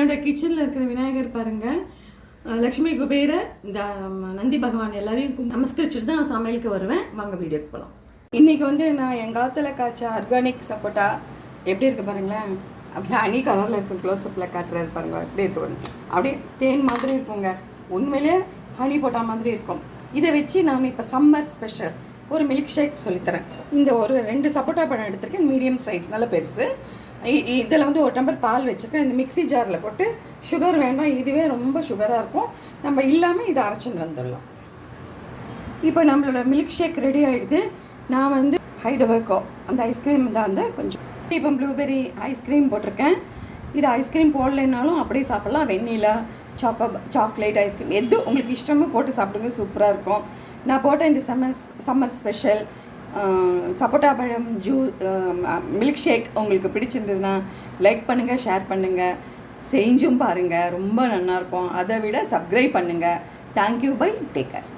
என்னோட கிச்சனில் இருக்கிற விநாயகர் பாருங்கள் லக்ஷ்மி குபேரர் இந்த நந்தி பகவான் எல்லாரையும் நமஸ்கரிச்சுட்டு தான் சமையலுக்கு வருவேன். வாங்க வீடியோக்கு போகலாம் இன்றைக்கி வந்து நான் எங்கள் காலத்தில் காய்ச்ச ஆர்கானிக் சப்போட்டா எப்படி இருக்கு பாருங்களேன்? அப்படியே அணி கலரில் இருக்கும் க்ளோஸ்அப்பில் காட்டுறது பாருங்களா எப்படி இருக்கும் அப்படியே தேன் மாதிரி இருக்குங்க. உண்மையிலே ஹனி போட்டா மாதிரி இருக்கும். இதை வச்சு நான் இப்போ சம்மர் ஸ்பெஷல் ஒரு மில்க் ஷேக் சொல்லித்தரேன். இந்த ஒரு ரெண்டு சப்போட்டா பழம் எடுத்திருக்கேன் மீடியம் சைஸ் நல்ல பெருசு. இதில் வந்து ஒரு டம்பர் பால் வச்சுருக்கேன். இந்த மிக்ஸி ஜாரில் போட்டு சுகர் வேண்டாம் இதுவே ரொம்ப சுகராக இருக்கும். நம்ம இல்லாமல் இதை அரைச்சின்னு வந்துடலாம். இப்போ நம்மளோட மில்க் ஷேக் ரெடி ஆகிடுது நான் வந்து ஹைடபர்கோ அந்த ஐஸ்கிரீம் தான் வந்து கொஞ்சம். இப்போ ப்ளூபெரி ஐஸ்கிரீம் போட்டிருக்கேன். இது ஐஸ்கிரீம் போடலைன்னாலும் அப்படியே சாப்பிட்லாம். வெண்ணிலா சாக்கோ சாக்லேட் ஐஸ்கிரீம் எது உங்களுக்கு இஷ்டமோ போட்டு சாப்பிடுங்க. சூப்பராக இருக்கும். நான் போட்ட இந்த சம்மர் சம்மர் ஸ்பெஷல் சப்போட்டா பழம் ஜூ மில்க் ஷேக் உங்களுக்கு பிடிச்சிருந்ததுன்னா லைக் பண்ணுங்கள் ஷேர் பண்ணுங்கள் செஞ்சும் பாருங்கள் ரொம்ப நல்லாயிருக்கும் அதை விட சப்ஸ்கிரைப் பண்ணுங்கள் தேங்க்யூ பை டேக்கர்